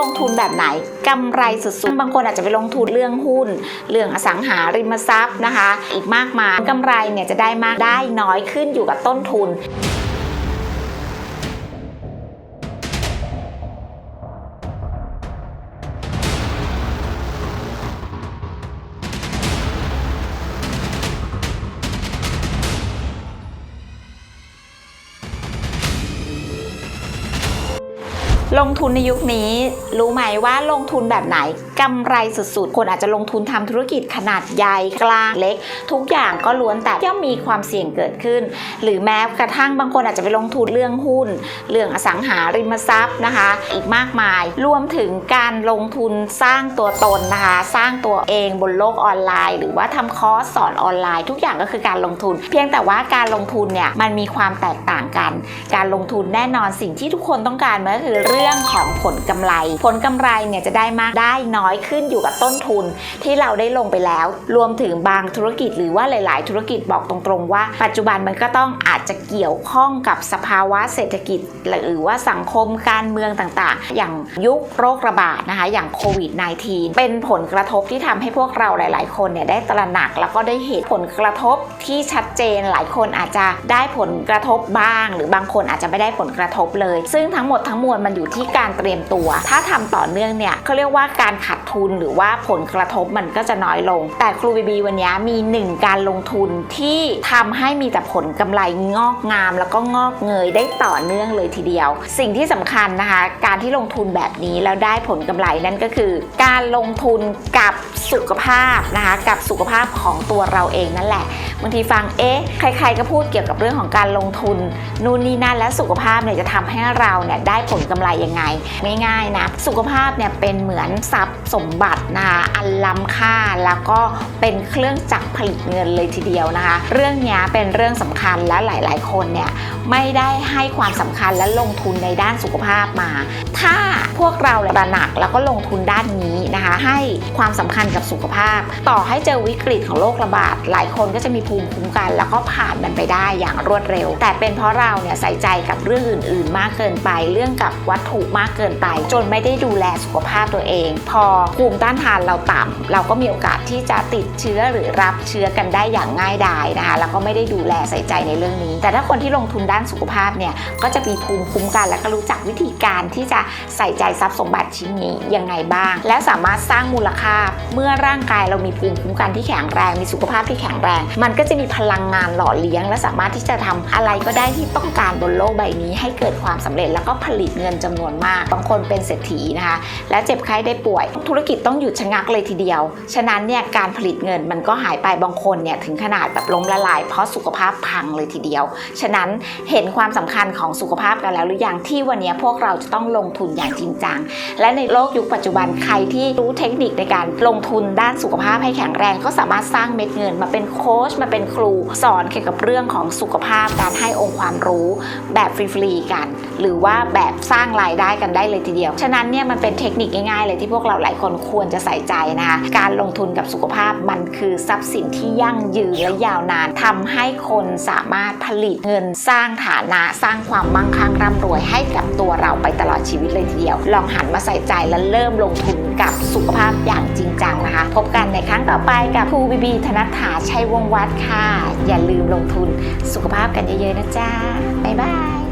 ลงทุนแบบไหนกำไรสุดๆ บางคนอาจจะไปลงทุนเรื่องหุ้น เรื่องอสังหาริมทรัพย์นะคะ อีกมากมายกำไรเนี่ยจะได้มากได้น้อยขึ้นอยู่กับต้นทุน ลงทุนในยุคนี้ รู้ไหมว่าลงทุนแบบไหนกำไรสุดๆ คนอาจจะลงทุนทำธุรกิจขนาดใหญ่กลางเล็ก ทุกอย่างก็ล้วนแต่ย่อมมีความเสี่ยงเกิดขึ้น หรือแม้กระทั่งบางคนอาจจะไปลงทุนเรื่องหุ้น เรื่องอสังหาริมทรัพย์นะคะ อีกมากมาย รวมถึงการลงทุนสร้างตัวตนนะคะ สร้างตัวเองบนโลกออนไลน์ หรือว่าทำคอร์สสอนออนไลน์ ทุกอย่างก็คือการลงทุน เพียงแต่ว่าการลงทุนเนี่ยมันมีความแตกต่างกัน การลงทุนแน่นอนสิ่งที่ทุกคนต้องการมันก็คือเรื่องื่องของผลกำไร ผลกำไรเนี่ยจะได้มากได้น้อยขึ้นอยู่กับต้นทุนที่เราได้ลงไปแล้ว รวมถึงบางธุรกิจหรือว่าหลาย ๆ ธุรกิจบอกตรงๆ ว่า ปัจจุบันมันก็ต้องอาจจะเกี่ยวข้องกับสภาวะเศรษฐกิจ หรือว่าสังคมการเมืองต่างๆ อย่างยุคโรคระบาดนะคะ อย่างโควิด -19 เป็นผลกระทบที่ทำให้พวกเราหลาย ๆ คนเนี่ยได้ตระหนักแล้วก็ได้เห็นผลกระทบที่ชัดเจนหลายคนอาจจะได้ผลกระทบบ้าง หรือบางคนอาจจะไม่ได้ผลกระทบเลย ซึ่งทั้งหมดทั้งมวลมันอยู่ที่การเตรียมตัว ถ้าทำต่อเนื่องเนี่ยเขาเรียกว่าการขาดทุนหรือว่าผลกระทบมันก็จะน้อยลง แต่ครูบีบีวันนี้มีหนึ่งการลงทุนที่ทำให้มีแต่ผลกำไรงอกงาม แล้วก็งอกเงยได้ต่อเนื่องเลยทีเดียว สิ่งที่สำคัญนะคะ การที่ลงทุนแบบนี้แล้วได้ผลกำไรนั่นก็คือ การลงทุนกับสุขภาพนะคะกับสุขภาพของตัวเราเองนั่นแหละ บางทีฟังเอ๊ะใคร ๆ ก็พูดเกี่ยวกับเรื่องของการลงทุนนู่นนี่นั่นและสุขภาพเนี่ยจะทำให้เราเนี่ยได้ผลกำไรยังไงไม่ง่ายนะสุขภาพเนี่ยเป็นเหมือนทรัพย์สมบัตินะคะอันล้ำค่าแล้วก็เป็นเครื่องจักรผลิตเงินเลยทีเดียวนะคะ เรื่องนี้เป็นเรื่องสำคัญและหลาย ๆ คนเนี่ยไม่ได้ให้ความสำคัญและลงทุนในด้านสุขภาพมา ถ้าพวกเราตระหนักแล้วก็ลงทุนด้านนี้นะคะ ให้ความสำคัญกับสุขภาพ ต่อให้เจอวิกฤตของโรคระบาดหลายคนก็จะมีภูมิคุ้มกัน แล้วก็ผ่านมันไปได้อย่างรวดเร็ว แต่เป็นเพราะเราเนี่ยใส่ใจกับเรื่องอื่น ๆ มากเกินไป เรื่องกับวัตถุมากเกินไป จนไม่ได้ดูแลสุขภาพตัวเอง พอภูมิต้านทานเราต่ำเราก็มีโอกาสที่จะติดเชื้อหรือรับเชื้อกันได้อย่างง่ายดายนะคะแล้วก็ไม่ได้ดูแลใส่ใจในเรื่องนี้ แต่ถ้าคนที่ลงทุนด้านสุขภาพเนี่ยก็จะมีภูมิคุ้มกัน และก็รู้จักวิธีการที่จะใส่ใจทรัพย์สมบัติชิ้นนี้ยังไงบ้าง และสามารถสร้างมูลค่าเมื่อร่างกายเรามีภูมิคุ้มกันที่แข็งแรง มีสุขภาพที่แข็งแรง มันก็จะมีพลังงานหล่อเลี้ยง และสามารถที่จะทำอะไรก็ได้ที่ต้องการบนโลกใบนี้ ให้เกิดความสำเร็จแล้วก็ผลิตเงินจำนวนมาก บางคนเป็นเศรษฐีนะคะ และเจ็บไข้ได้ป่วย ธุรกิจต้องหยุดชะงักเลยทีเดียว ฉะนั้นเนี่ยการผลิตเงินมันก็หายไปบางคนเนี่ยถึงขนาดแบบล้มละลาย เพราะสุขภาพพังเลยทีเดียว ฉะนั้นเห็นความสำคัญของสุขภาพกันแล้วหรือยังที่วันนี้พวกเราจะต้องลงทุนอย่างจริงจัง และในโลกยุคปัจจุบันใครที่รู้เทคนิคในการลงทุนด้านสุขภาพให้แข็งแรง ก็สามารถสร้างเม็ดเงินมาเป็นโค้ชมาเป็นครูสอนเกี่ยวกับเรื่องของสุขภาพการให้องค์ความรู้แบบฟรีๆกัน หรือว่าแบบสร้างรายได้กันได้เลยทีเดียว ฉะนั้นเนี่ยมันเป็นเทคนิคง่ายๆ เลยที่พวกเราหลายคนควรจะใส่ใจนะคะการลงทุนกับสุขภาพมันคือทรัพย์สินที่ยั่งยืนและยาวนานทำให้คนสามารถผลิตเงินสร้างฐานะสร้างความมั่งคั่งร่ำรวยให้กับตัวเราไป ชีวิตเลยทีเดียว ลองหันมาใส่ใจและเริ่มลงทุนกับสุขภาพอย่างจริงจังนะคะ พบกันในครั้งต่อไปกับครูบีบีธนัฐาชัยวงศ์วัดค่ะ อย่าลืมลงทุนสุขภาพกันเยอะๆนะจ๊ะบ๊ายบาย